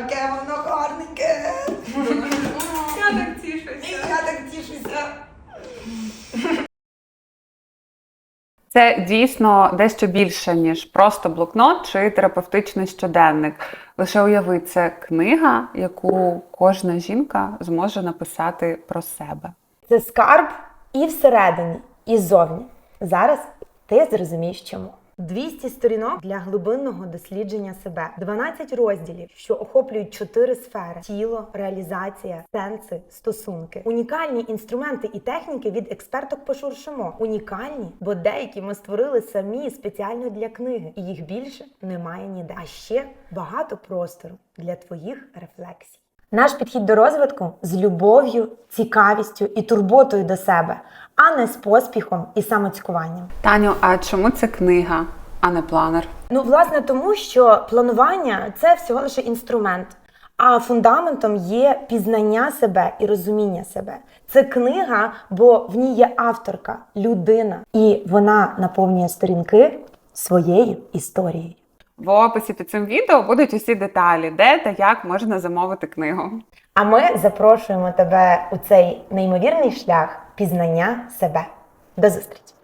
Яке воно гарненьке. Я так І тішуся. я так тішуся. Це дійсно дещо більше, ніж просто блокнот чи терапевтичний щоденник. Лише уяви, це книга, яку кожна жінка зможе написати про себе. Це скарб і всередині, і ззовні. Зараз ти зрозумієш чому. 200 сторінок для глибинного дослідження себе, 12 розділів, що охоплюють чотири сфери: тіло, реалізація, сенси, стосунки, унікальні інструменти і техніки від експерток по шуршимо. Унікальні, бо деякі ми створили самі спеціально для книги, і їх більше немає ніде. А ще багато простору для твоїх рефлексій. Наш підхід до розвитку з любов'ю, цікавістю і турботою до себе, а не з поспіхом і самоцькуванням. Таню, а чому це книга, а не планер? Ну, власне, тому що планування це всього лише інструмент. А фундаментом є пізнання себе і розуміння себе. Це книга, бо в ній є авторка, людина, і вона наповнює сторінки своєю історією. В описі під цим відео будуть усі деталі, де та як можна замовити книгу. А ми запрошуємо тебе у цей неймовірний шлях пізнання себе. До зустрічі!